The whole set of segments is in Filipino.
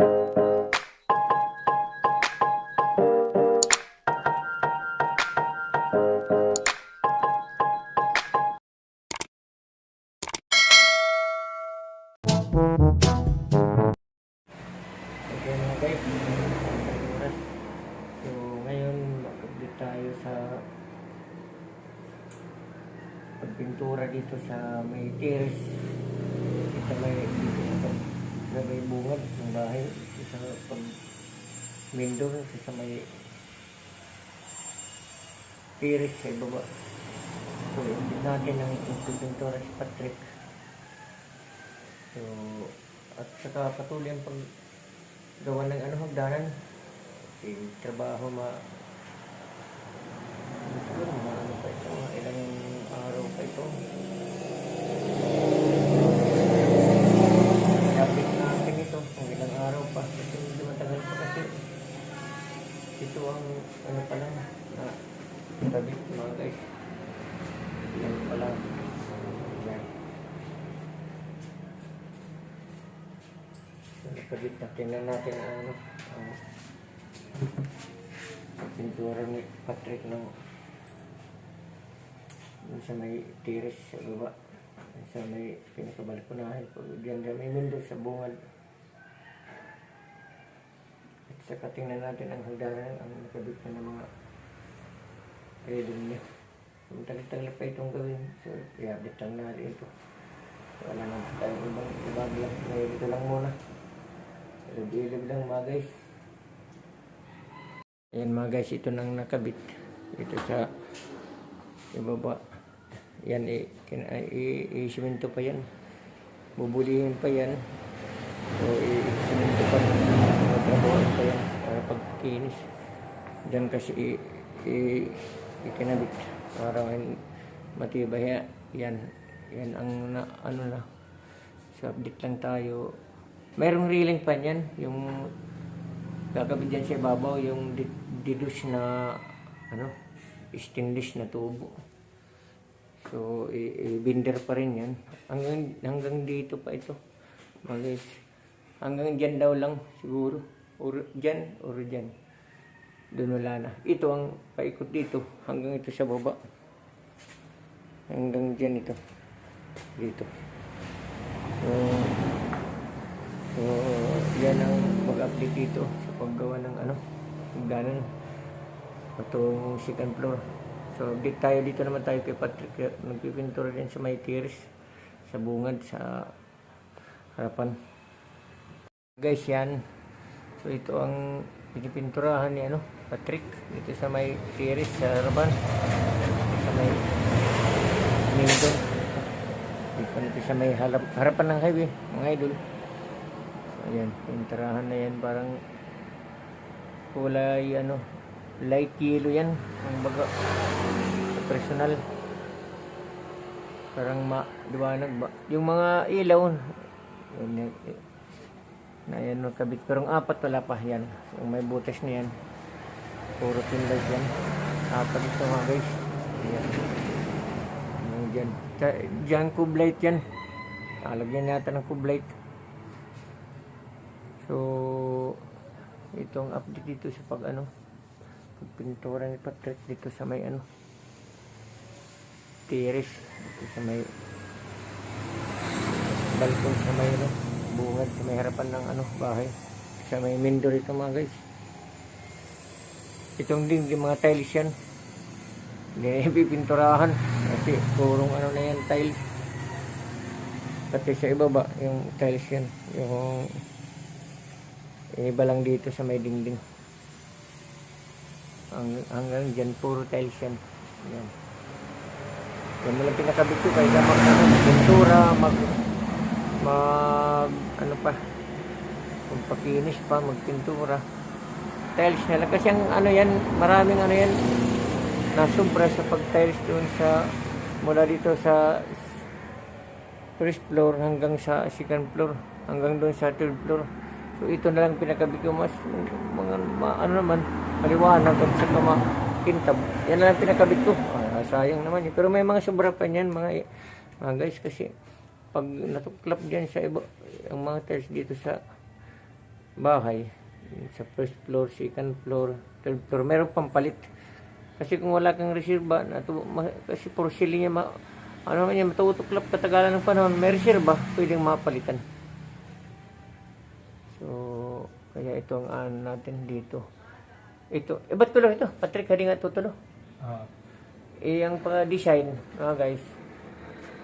Okay terrace sa ibaba. So update natin ang pagpintura si Patrick. So at saka patuloy ang pag gawa ng ano hagdanan si trabaho ma siguro mga ano pa ito mga ilang araw pa ito Dapat natin ito kung ilang araw pa kasi hindi matagal pa kasi ito ang ano pa lang na tabi mga guys yan pa lang yan Nakabit na. Natin ang ano, ang pintura ni Patrick ng yung sa may tiris sa baba. Sa may pinakabalkonahan. Pag diyan may window sa bungad. At saka tingnan natin ang hagdanan, ang nakabit na ng mga redon niya. Kung tagal-tagal pa itong gawin, so i-update lang natin ito. Wala na tayong ibang ibang lang. Ngayon ito lang muna. Ilog-ilog lang mga guys. Ayan mga guys, ito nang nakabit. Ito sa ibaba. Yan, i-simento pa yan. Bubulihin pa yan. So, i-simento pa. Matrabuhan pa yan para pagkinis. Diyan kasi i, i, ikinabit para matibay yan. Yan ang na, ano na. Sa update lang tayo. Merong reeling pa yan. Yung gagawin dyan sa ibabaw yung di- didus na ano stainless na tubo. So i-binder pa rin yan. Hanggang, hanggang dito pa ito mga hanggang dyan daw lang siguro. Or dyan or dyan. Doon wala na. Ito ang paikot dito hanggang ito sa baba. Hanggang dyan ito. Dito. So So, yan ang mag-update dito sa paggawa ng ano, hagdanan. Itong second floor. So, update tayo dito naman tayo kay Patrick. Nagpipintura din sa may tiris, sa bungad, sa harapan. Guys, yan. So, ito ang pinipinturahan ni ano, Patrick. Dito sa may tiris, sa harapan. Sa may window. Dito nito sa may harap, harapan ng highway, mga idol. Ayan, pinturahan na yan parang kulay ano, light yellow yan. Ang baga, personal. Parang maliwanag ba? Yung mga ilaw, yun, na yan no, kabit. Pero ang apat wala pa yan. Yung may butas na yan. Puro pin light yan. Apat ito mga guys. Ayan. Yung dyan. Dyan kublight yan. Alagyan natin ng kublight. So, itong update dito sa pag ano, pagpintura ni Patrick dito sa may ano, terrace, dito sa may balkon sa may ano, bungad sa may harapan ng ano, bahay. Sa may window rito mga guys. Itong din yung mga tiles yan. Hindi na pipinturahan kasi purong ano na yan tiles. Pati sa ibaba yung tiles yan. Yung yung iba lang dito sa may dingding. Ang, hanggang dyan, puro tiles yan. Yan. Yan lang pinakabit ko kaysa mag, ano, pintura, mag, mag, ano pa, magpakinis pa, magpintura. Tiles na lang. Kasi ang ano yan, maraming ano yan, nasubra sa pag-tiles doon sa, mula dito sa first floor hanggang sa second floor, hanggang doon sa third floor. So ito na lang pinakabit ko mas mga ma, ano naman maliwanag at saka makintab. Yan na lang pinakabit ko. Ah, sayang naman. Pero may mga sobra pa niyan mga mga guys kasi pag natuklap diyan sa iba ang mga tiles dito sa bahay. Sa first floor, second floor, third floor. Meron pang palit. Kasi kung wala kang reserba, ma- kasi porcelain niya, ma- ano man yan, matutuklap katagalan ng panahon, may reserba, pwedeng mapalitan. Kaya ito ang ano natin dito. Ito, eh ba't tulo ito? Patrick, hindi nga tutulo. Ah, Eh, ang pang-design, mga guys,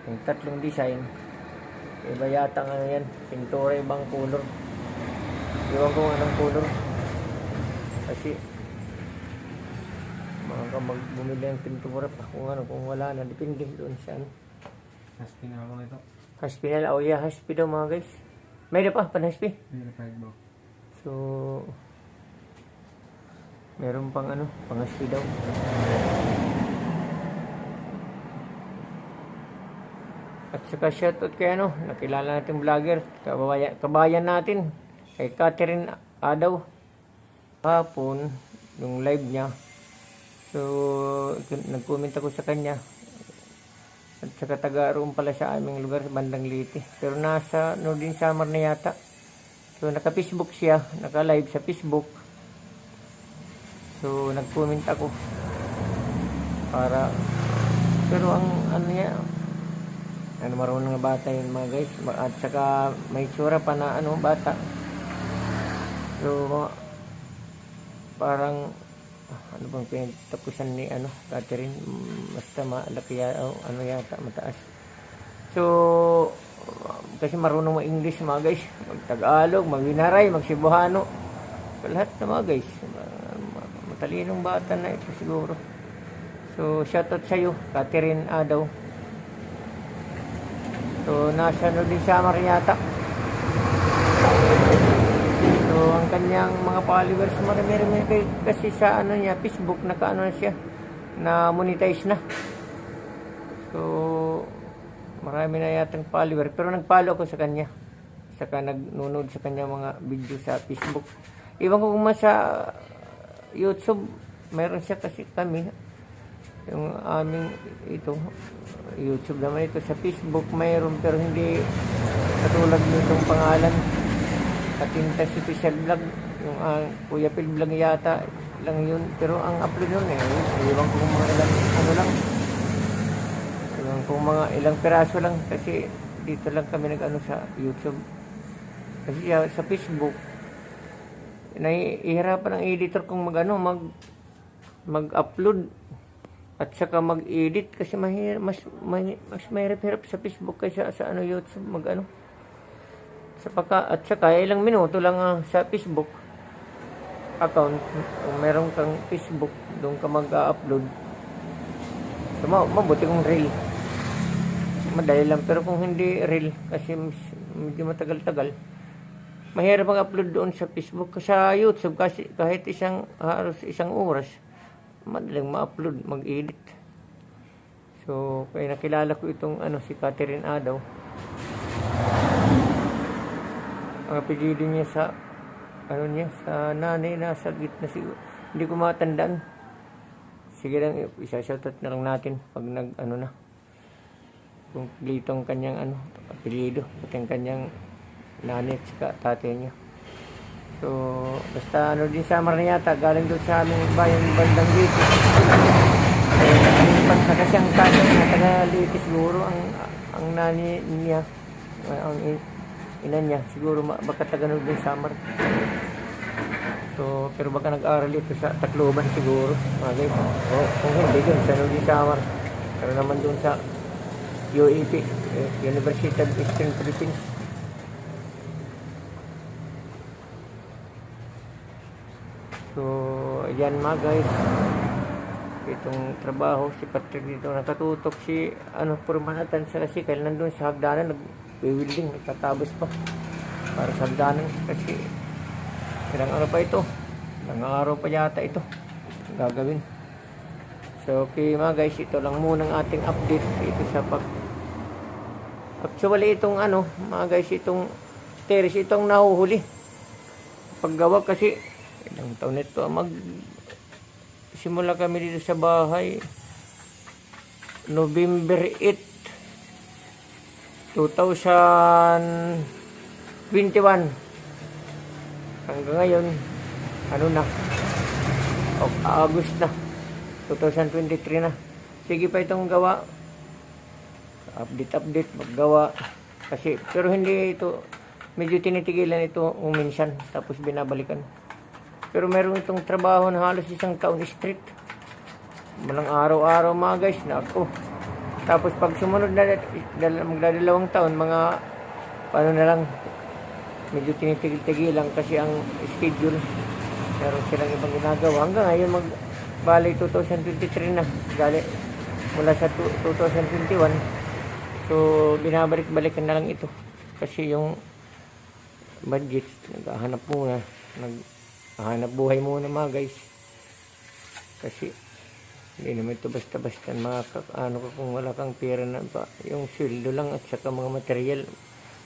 yung tatlong design, iba yata nga yan, pintura ibang color. Iwan ko nga ng color. Kasi, mga ka magbumili ng pintura pa, kung ano, kung wala na, depende doon sa ano. mas pinawang ito. Haspi na lang, oh yeah, haspi daw mga guys. May na pa, pan-haspi. Verified box. So, meron pang ano, pang haspi daw. At saka shoutout kay ano, nakilala natin vlogger, kabayan, kabayan natin, kay Catherine Adaw. Hapon, yung live niya. So, nag-comment ako sa kanya. At saka taga roon pala sa aming lugar, sa bandang Liti. Pero nasa Northern Summer na yata. So, naka-Facebook siya, naka-live sa Facebook. So, nag-comment ako. Para, pero ang ano niya, ano marunong na bata yun mga guys. At saka may tsura pa na ano, bata. So, parang, ano bang pinagtapusan ni ano, Catherine, basta malaki oh, ano yata, mataas. So, kasi marunong mag-English mga guys. Mag-Tagalog, mag-Winaray, mag-Cebuano. Lahat na mga guys. Ma- ma- Matalinong bata na ito siguro. So, shoutout sa iyo, Catherine Adaw. So, nasa ano din sa Amar yata. So, ang kanyang mga followers, marami-rami kay- kasi sa ano niya, Facebook, naka-ano na siya, na monetize na. So, marami na yatang follower. Pero nag-follow ako sa kanya. Saka nagnunood sa kanya mga video sa Facebook. Iwan ko kung sa YouTube, meron siya kasi kami. Yung aming ito, YouTube naman ito. Sa Facebook mayroon pero hindi katulad nitong pangalan. Katinta Special Vlog. Yung ah, Kuya Phil Vlog yata lang yun. Pero ang upload nun eh, iwan ko kung mga ilang, ano lang, Kung mga ilang piraso lang kasi dito lang kami nag-ano sa YouTube. Kasi sa, Facebook, nahihirapan ang editor kung mag-ano, mag mag-upload at saka mag-edit kasi mahir, mas may, mas mahirap-hirap sa Facebook kaysa sa ano YouTube mag-ano. At saka ilang minuto lang ah, sa Facebook account kung meron kang Facebook doon ka mag-upload so ma- mabuti kung real madali lang. Pero kung hindi real kasi medyo matagal-tagal mahirap mag-upload doon sa Facebook. Sa YouTube kasi kahit isang halos isang oras madaling ma-upload mag-edit. So kaya nakilala ko itong ano si Catherine Adaw. Ang apelido niya sa ano niya sa nanay nasa gitna siguro hindi ko matandaan. Sige lang isa-shoutout na lang natin pag nag ano na kung litong kanyang ano apelido pati ang kanyang nanay at tatay niya. So basta ano din sa na yata galing doon sa aming bayan bandang dito eh, pag kasi ang tatay na taga Leyte siguro ang ang nani niya ang in- ina niya. Siguro baka taga din Samar so pero baka nag-aral ito sa Tacloban siguro mga guys. O kung hindi dun sa Nudi Samar pero naman dun sa UAP eh, University of Eastern Philippines. So yan mga guys itong trabaho si Patrick dito nakatutok si ano Purmanatan sa Rasikal nandun sa hagdanan nag-wielding nagtatabos pa. Para sa hagdanan kasi ilang ano pa ito? Ilang araw pa yata ito gagawin. So okay mga guys ito lang muna ang ating update dito sa pag actually itong ano mga guys itong terrace itong nahuhuli paggawa kasi ilang taon nito mag simula kami dito sa bahay November 8 2021 hanggang ngayon, ano na, August na, 2023 na. Sige pa itong gawa. Update-update, maggawa. Kasi, pero hindi ito, medyo tinitigilan ito kung minsan, tapos binabalikan. Pero meron itong trabaho na halos isang taon straight. Malang araw-araw mga guys, nako. Tapos pag sumunod na dal- magdadalawang taon, mga paano na lang, medyo tinitigil-tigil lang kasi ang schedule. Meron silang ibang ginagawa. Hanggang ngayon, mag, bali 2023 na. Gali, mula sa tu- 2021. So, binabalik-balikan na lang ito. Kasi yung budget, naghahanap muna. Naghahanap buhay muna mga guys. Kasi, hindi naman ito basta-basta makaka, ano ka kung wala kang pera na pa. Yung sweldo lang at saka mga material.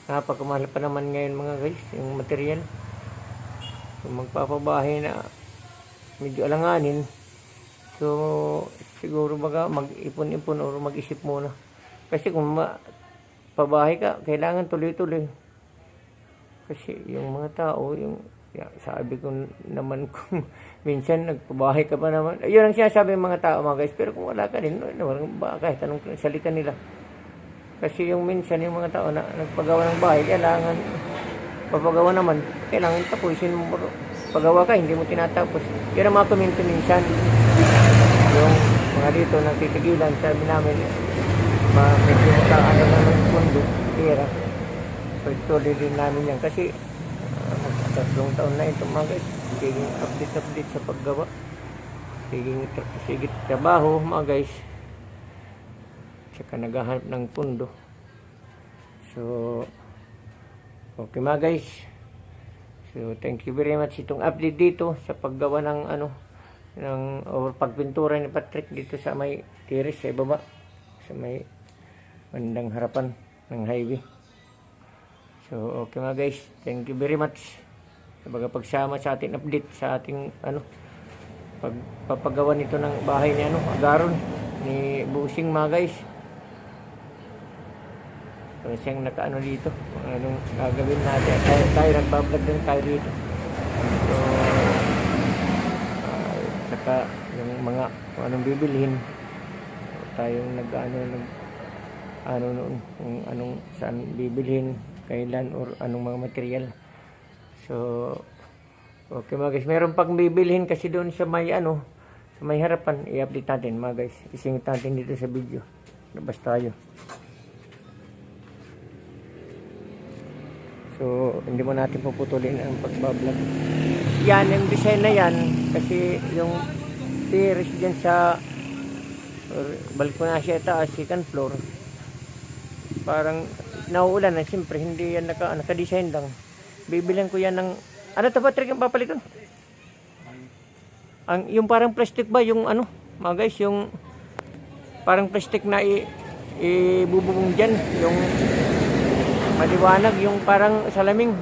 Napakamahal pa naman ngayon mga guys, yung material. Kung magpapabahay na medyo alanganin, so siguro baga mag-ipon-ipon o mag-isip muna. Kasi kung ma pabahay ka, kailangan tuloy-tuloy. Kasi yung mga tao, yung ya, sabi ko naman kung minsan nagpabahay ka pa naman. Yun ang sinasabi ng mga tao mga guys. Pero kung wala ka din, no, ba, kahit anong salita nila. Kasi yung minsan yung mga tao na nagpagawa ng bahay, kailangan papagawa naman, kailangan tapusin mo. Pagawa ka, hindi mo tinatapos. Yan ang mga komento minsan. Yung mga dito nagtitigilan, sabi namin, medyo makaano na ng pundo, pera. So ituloy din namin yan. Kasi uh, tatlong taon na ito mga guys. Siging update-update sa paggawa. Siging sigit trabaho mga guys. Tsaka naghahanap ng pundo. So, okay mga guys. So, thank you very much itong update dito sa paggawa ng ano ng or pagpintura ni Patrick dito sa may tiris sa ibaba sa may bandang harapan ng highway. So, okay mga guys. Thank you very much sa baga pagsama sa ating update sa ating ano pagpapagawa nito ng bahay ni ano, Agaron ni Busing mga guys. So, siyang nakaano dito. Kung anong gagawin natin. Tayo, tayo nagbablog din tayo dito. So, ah, saka yung mga kung anong bibilhin. So, tayong nag-ano, nag, ano noon, kung anong saan bibilhin, kailan, or anong mga material. So, okay mga guys. Meron pang bibilhin kasi doon sa may ano, sa may harapan. I-update natin mga guys. Isingit natin dito sa video. Labas tayo. So, hindi mo natin puputulin ang pagbablog. Yan, yung design na yan, kasi yung terrace dyan sa or, balkona siya taas, second floor, parang nauulan na, siyempre, hindi yan naka, naka-design lang. Bibilan ko yan ng, ano to ba, trick ang papalitan? Ang, yung parang plastic ba, yung ano, mga guys, yung parang plastic na i, ibububong dyan, yung maliwanag yung parang salaming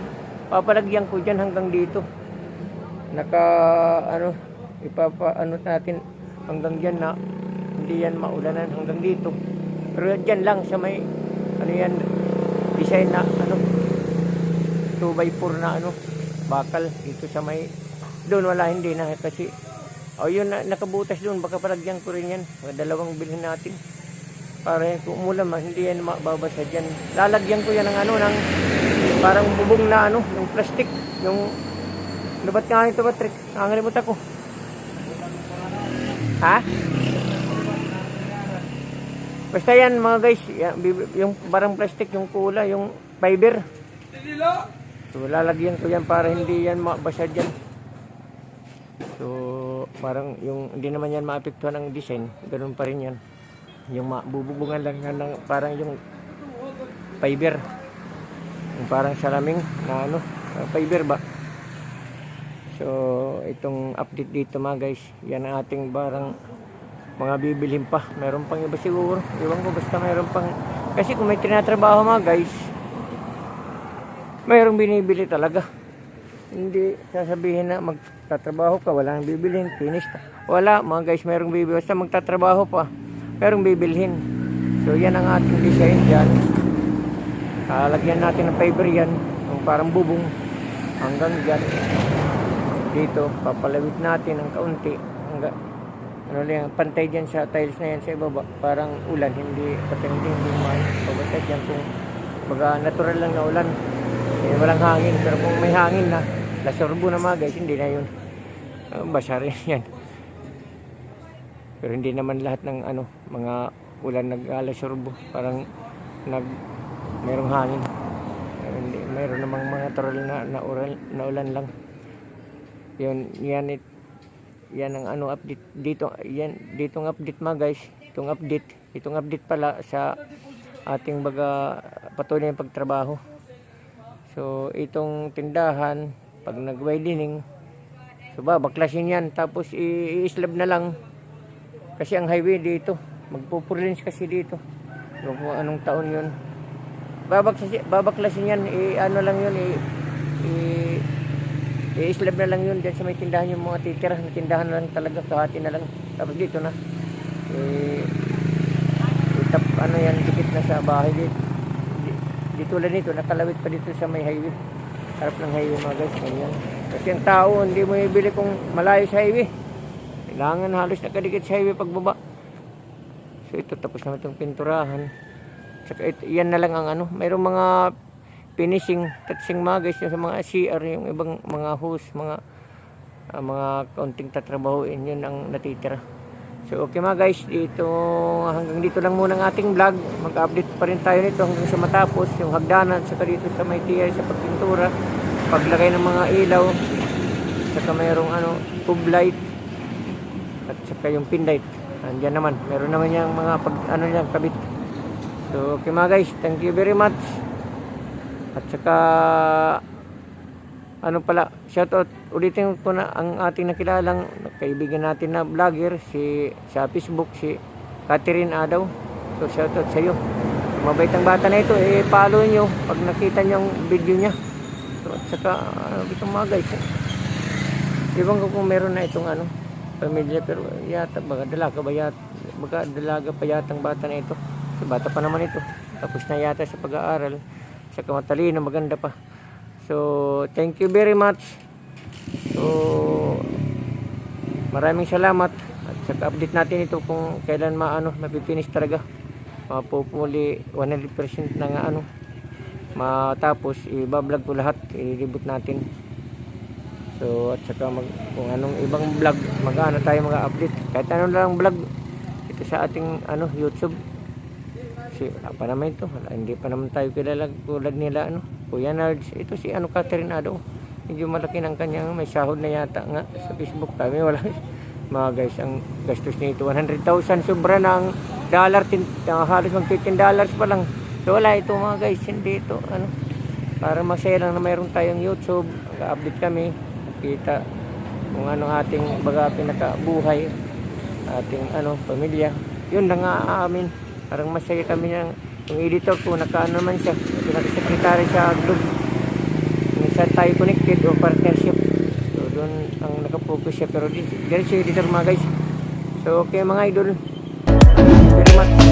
papalagyan ko dyan hanggang dito naka ano ipapa ano natin hanggang dyan na hindi yan maulanan hanggang dito pero dyan lang sa may ano yan design na ano 2x4 na ano bakal dito sa may doon wala hindi na kasi o yun na, nakabutas doon baka palagyan ko rin yan dalawang bilhin natin para kung umulan hindi yan mababasa dyan. Lalagyan ko yan ng ano, ng parang bubong na ano, yung plastic, yung ano ba't nga ito ba, trick? Nakangalimutan ako. Ha? Basta yan mga guys, yan, yung parang plastic, yung kula, yung fiber. So lalagyan ko yan para hindi yan mabasa dyan. So parang yung hindi naman yan maapektuhan ng design, ganun pa rin yan yung mabububungan lang yan ng parang yung fiber yung parang salaming na ano fiber ba so itong update dito mga guys yan ang ating barang mga bibilhin pa meron pang iba siguro iwan ko basta meron pang kasi kung may tinatrabaho mga guys mayroong binibili talaga hindi sasabihin na magtatrabaho ka walang bibilhin finish na wala mga guys mayroong bibili basta magtatrabaho pa merong bibilhin. So yan ang ating design dyan. Lalagyan natin ng fiber yan, yung parang bubong. hanggang dyan. Dito, papalawit natin ng kaunti. Hanggang, ano lang, pantay dyan sa tiles na yan sa ibaba. Parang ulan, hindi, pati hindi, hindi may pabasa dyan kung baga natural lang na ulan. Eh, walang hangin, pero kung may hangin na, lasorbo na mga guys, hindi na yun. Uh, basa rin yan. Pero hindi naman lahat ng ano, mga ulan nag-alasorbo. Parang nag merong hangin. Pero hindi, mayroon namang mga natural na, na, ural, na ulan lang. Yun, yan it, yan ang ano update. Dito yan ditong update mga guys. Itong update. Itong update pala sa ating baga patuloy ng pagtrabaho. So itong tindahan pag nag widening so babaklasin yan. Tapos i-slab na lang. Kasi ang highway dito magpupurlins kasi dito. Ko kung anong taon yun. Babaklasin, babaklasin yan. I ano lang yun i, i i-slab na lang yun dyan sa may tindahan yung mga titira may tindahan lang talaga kahati na lang. Tapos dito na. Eh itap ano yan dikit na sa bahay dito di, di tulad nito nakalawit pa dito sa may highway. Harap ng highway mga guys ganyan. Kasi ang tao hindi mo ibili kung malayo sa highway. Kailangan halos nakadikit sa highway pagbaba. So ito tapos na itong pinturahan. Saka ito, yan na lang ang ano. Mayroong mga finishing touching mga guys yung sa mga CR yung ibang mga hose mga ah, mga kaunting tatrabahuin yun ang natitira. So okay mga guys dito hanggang dito lang muna ang ating vlog. Mag-update pa rin tayo nito hanggang sa matapos yung hagdanan saka dito sa may TI sa pagpintura paglagay ng mga ilaw saka mayroong ano tube light at saka yung pin light. Andyan naman meron naman yung mga pag ano yan kabit. So okay mga guys thank you very much at saka ano pala, shoutout ulitin ko na ang ating nakilalang kaibigan natin na vlogger si sa Facebook si Catherine Adaw. So shoutout sa iyo. Mabait ang bata na ito, eh follow nyo pag nakita niyo ang video niya. So at saka ano itong mga guys. Eh. Iwan ko kung meron na itong ano pamilya pero yata baka dalaga ba yata baka dalaga pa yata ang bata na ito. So bata pa naman ito. Tapos na yata sa pag-aaral. Saka matalino, maganda pa. So, thank you very much. So, maraming salamat. At saka update natin ito kung kailan maano, mapipinish talaga. Mapupuli 100% na nga ano. Matapos, i-vlog ko lahat. I-reboot natin. So, at saka mag, kung anong ibang vlog, mag-ano tayo mga-update. Kahit ano lang vlog, ito sa ating ano YouTube. Si, apa naman ito? Wala, hindi pa naman tayo kilala tulad nila, ano? Kuya Nards. Ito si ano, Catherine Ado. Medyo malaki ng kanyang, may sahod na yata nga sa Facebook. Kami wala. Mga guys, ang gastos nito, 100,000. Sobra ng dollar, tin, uh, halos mag 15 dollars pa lang. So wala ito mga guys, hindi ito, ano? Para masaya lang na mayroon tayong YouTube. Nag-update kami. Kita kung ano ating baga pinakabuhay ating ano pamilya yun na nga amin parang masaya kami ng yung editor ko nakaano naman siya nakasekretary sa group. Minsan tayo connected o partnership. So doon ang nakapokus siya. Pero di- diretso editor mga guys. So okay mga idol. Thank very much